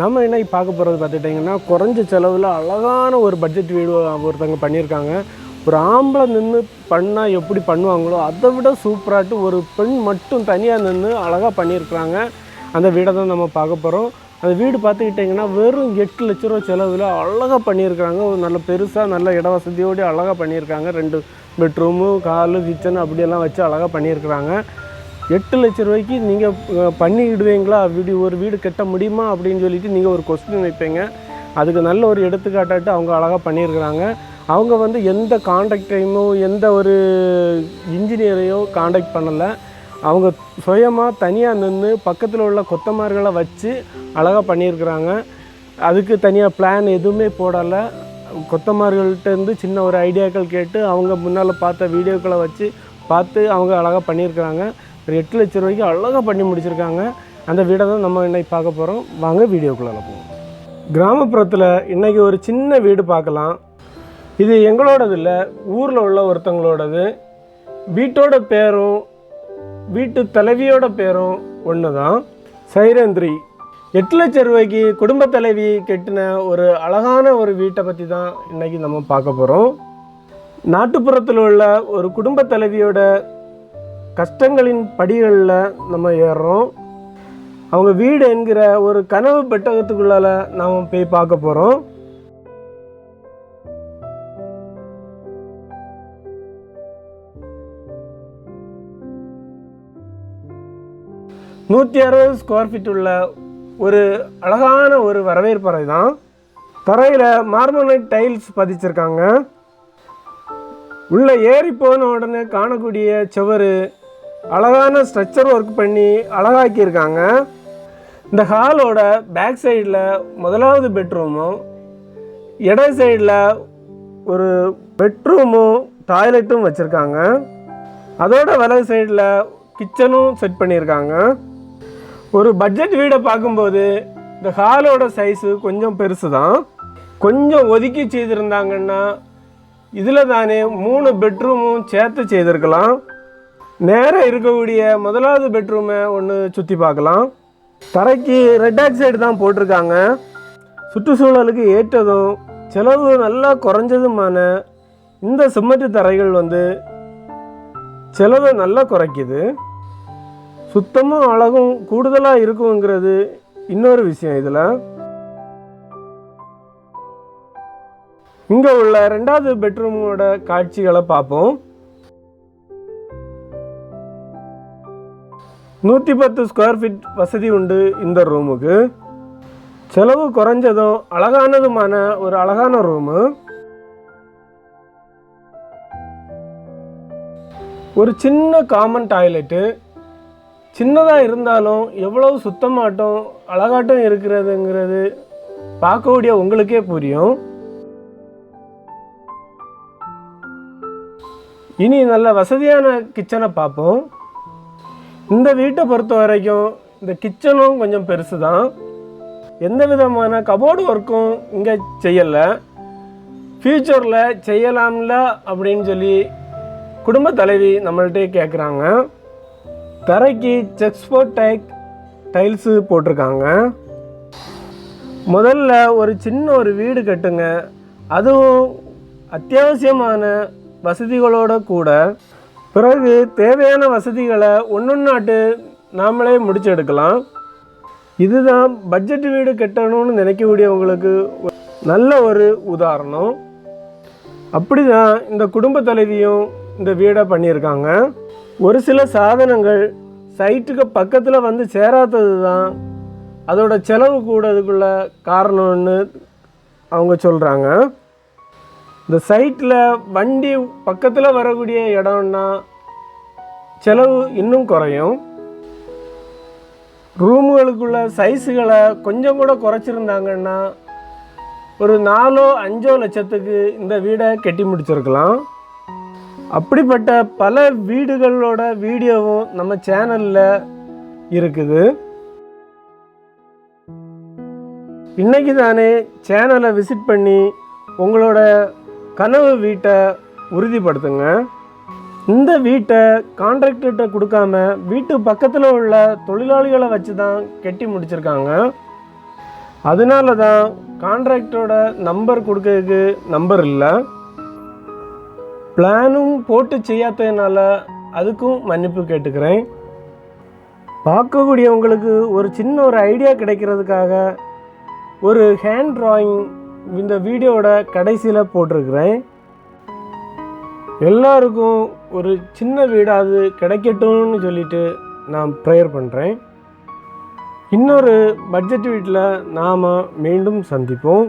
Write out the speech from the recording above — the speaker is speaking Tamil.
நம்ம என்ன பார்க்க போகிறது பார்த்துட்டிங்கன்னா குறைஞ்ச செலவில் அழகான ஒரு பட்ஜெட் வீடு ஒருத்தவங்க பண்ணியிருக்காங்க. ஒரு ஆம்பளை நின்று பண்ணால் எப்படி பண்ணுவாங்களோ அதை விட சூப்பராகிட்டு ஒரு பெண் மட்டும் தனியாக நின்று அழகாக பண்ணியிருக்கிறாங்க. அந்த வீடை தான் நம்ம பார்க்க போகிறோம் அந்த வீடு பார்த்துக்கிட்டிங்கன்னா வெறும் எட்டு லட்ச ரூபா செலவில் அழகாக பண்ணியிருக்காங்க ஒரு நல்ல பெருசாக நல்ல இட வசதியோடு அழகாக பண்ணியிருக்காங்க. ரெண்டு பெட்ரூமு காலு கிச்சன் அப்படியெல்லாம் வச்சு அழகாக பண்ணியிருக்கிறாங்க. எட்டு லட்ச ரூபாய்க்கு நீங்கள் பண்ணிவிடுவீங்களா வீடு ஒரு வீடு கட்ட முடியுமா? அப்படின்னு சொல்லிட்டு நீங்கள் ஒரு கொஸ்டின் வைப்பீங்க. அதுக்கு நல்ல ஒரு எடுத்துக்காட்டாட்டு அவங்க அழகாக பண்ணியிருக்கிறாங்க. அவங்க வந்து எந்த கான்ட்ராக்டையுமோ எந்த ஒரு இன்ஜினியரையோ காண்டாக்ட் பண்ணலை. அவங்க சுயமாக தனியாக நின்று பக்கத்தில் உள்ள கொத்தமார்களை வச்சு அழகாக பண்ணியிருக்கிறாங்க. அதுக்கு தனியாக பிளான் எதுவுமே போடலை. கொத்தமார்கள்ட்டேருந்து சின்ன ஒரு ஐடியாக்கள் கேட்டு அவங்க முன்னால் பார்த்த வீடியோக்களை வச்சு பார்த்து அவங்க அழகாக பண்ணியிருக்கிறாங்க. ஒரு எட்டு லட்ச ரூபாய்க்கு அழகாக பண்ணி முடிச்சிருக்காங்க. அந்த வீடை தான் நம்ம இன்றைக்கி பார்க்க போகிறோம் வாங்க வீடியோக்குள்ளே போவோம் கிராமப்புறத்தில் இன்றைக்கி ஒரு சின்ன வீடு பார்க்கலாம். இது எங்களோடது இல்லை ஊரில் உள்ள ஒருத்தங்களோடது வீட்டோட பேரும் வீட்டு தலைவியோட பேரும் ஒன்று தான் சைரந்திரி. எட்டு லட்ச ரூபாய்க்கு குடும்ப தலைவி கட்டின ஒரு அழகான ஒரு வீட்டை பற்றி தான் இன்றைக்கி நம்ம பார்க்க போகிறோம் நாட்டுப்புறத்தில் உள்ள ஒரு குடும்ப தலைவியோட கஷ்டங்களின் படிகளில் நம்ம ஏறுறோம் அவங்க வீடு என்கிற ஒரு கனவு பெட்டகத்துக்குள்ளால நாம் போய் பார்க்க போகிறோம் நூற்றி அறுபது ஸ்கொயர் ஃபீட் உள்ள ஒரு அழகான ஒரு வரவேற்பறை தான் தரையில் மார்மனைட் டைல்ஸ் பதிச்சிருக்காங்க. உள்ளே ஏறி போன உடனே காணக்கூடிய சுவர் அழகான ஸ்ட்ரக்சர் ஒர்க் பண்ணி அழகாக்கியிருக்காங்க. இந்த ஹாலோட பேக் சைடில் முதலாவது பெட்ரூமும் இட சைடில் ஒரு பெட்ரூமும் டாய்லெட்டும் வச்சுருக்காங்க. அதோட வலது சைடில் கிச்சனும் செட் பண்ணியிருக்காங்க. ஒரு பட்ஜெட் வீடை பார்க்கும்போது இந்த ஹாலோட சைஸு கொஞ்சம் பெருசு தான் கொஞ்சம் ஒதுக்கி செய்திருந்தாங்கன்னா இதில் தானே மூணு பெட்ரூமும் சேர்த்து செய்திருக்கலாம். நேராக இருக்கக்கூடிய முதலாவது பெட்ரூமை ஒன்று சுற்றி பார்க்கலாம். தரைக்கு ரெட் ஆக்சைடு தான் போட்டிருக்காங்க. சுற்றுச்சூழலுக்கு ஏற்றதும் செலவு நல்லா குறைஞ்சதுமான இந்த சிமெண்ட் தரைகள் வந்து செலவை நல்லா குறைக்குது. சுத்தமும் அழகும் கூடுதலாக இருக்குங்கிறது இன்னொரு விஷயம் இதில். இங்கே உள்ள ரெண்டாவது பெட்ரூமோட காட்சிகளை பார்ப்போம். நூற்றி பத்து ஸ்கொயர் ஃபீட் வசதி உண்டு இந்த ரூமுக்கு செலவு குறைஞ்சதும் அழகானதுமான ஒரு அழகான ரூமு ஒரு சின்ன காமன் டாய்லெட்டு சின்னதாக இருந்தாலும் எவ்வளவு சுத்தமாட்டம் அழகாட்டம் இருக்கிறதுங்கிறது பார்க்கக்கூடிய உங்களுக்கே புரியும். இனி நல்ல வசதியான கிச்சனை பார்ப்போம். இந்த வீட்டை பொறுத்த வரைக்கும் இந்த கிச்சனும் கொஞ்சம் பெருசு தான் எந்த விதமான கபோர்டு ஒர்க்கும் இங்கே செய்யலை. ஃப்யூச்சரில் செய்யலாம்ல அப்படின்னு சொல்லி குடும்ப தலைவி நம்மள்கிட்ட கேட்குறாங்க தரைக்கு செக்ஸ்போர்ட் டைக் டைல்ஸு போட்டிருக்காங்க. முதல்ல ஒரு சின்ன ஒரு வீடு கட்டுங்க. அதுவும் அத்தியாவசியமான வசதிகளோட கூட பிறகு தேவையான வசதிகளை ஒன்றொன்னாட்டு நாமளே முடிச்சு எடுக்கலாம் இதுதான் பட்ஜெட் வீடு கட்டணும்னு நினைக்கக்கூடியவங்களுக்கு நல்ல ஒரு உதாரணம். அப்படி தான் இந்த குடும்ப தலைவியும் இந்த வீடை பண்ணியிருக்காங்க. ஒரு சில சாதனங்கள் சைட்டுக்கு பக்கத்தில் வந்து சேராதது தான் அதோட செலவு கூடதுக்குள்ள காரணம்னு அவங்க சொல்கிறாங்க இந்த சைட்டில் வண்டி பக்கத்தில் வரக்கூடிய இடம்னா செலவு இன்னும் குறையும். ரூமுகளுக்குள்ள சைஸுகளை கொஞ்சம் கூட குறைச்சிருந்தாங்கன்னா ஒரு நாலோ அஞ்சோ லட்சத்துக்கு இந்த வீடை கட்டி முடிச்சிருக்கலாம். அப்படிப்பட்ட பல வீடுகளோட வீடியோவும் நம்ம சேனலில் இருக்குது. இன்னைக்கு தானே சேனலை விசிட் பண்ணி உங்களோட கனவு வீட்டை உறுதிப்படுத்துங்க. இந்த வீட்டை கான்ட்ராக்டர்கிட்ட கொடுக்காம வீட்டு பக்கத்தில் உள்ள தொழிலாளிகளை வச்சு தான் கட்டி முடிச்சிருக்காங்க. அதனால தான் கான்ட்ராக்டரோட நம்பர் கொடுக்கறதுக்கு நம்பர் இல்லை. பிளானும் போட்டு செய்யாததுனால அதுக்கும் மன்னிப்பு கேட்டுக்கிறேன். பார்க்கக்கூடியவங்களுக்கு ஒரு சின்ன ஒரு ஐடியா கிடைக்கிறதுக்காக ஒரு ஹேண்ட் ட்ராயிங் இந்த வீடியோவோட கடைசியில் போட்டிருக்கிறேன். எல்லாருக்கும் ஒரு சின்ன வீடாவது கிடைக்கட்டும்னு சொல்லிட்டு நான் ப்ரேயர் பண்ணுறேன் இன்னொரு பட்ஜெட் வீட்டில் நாம் மீண்டும் சந்திப்போம்.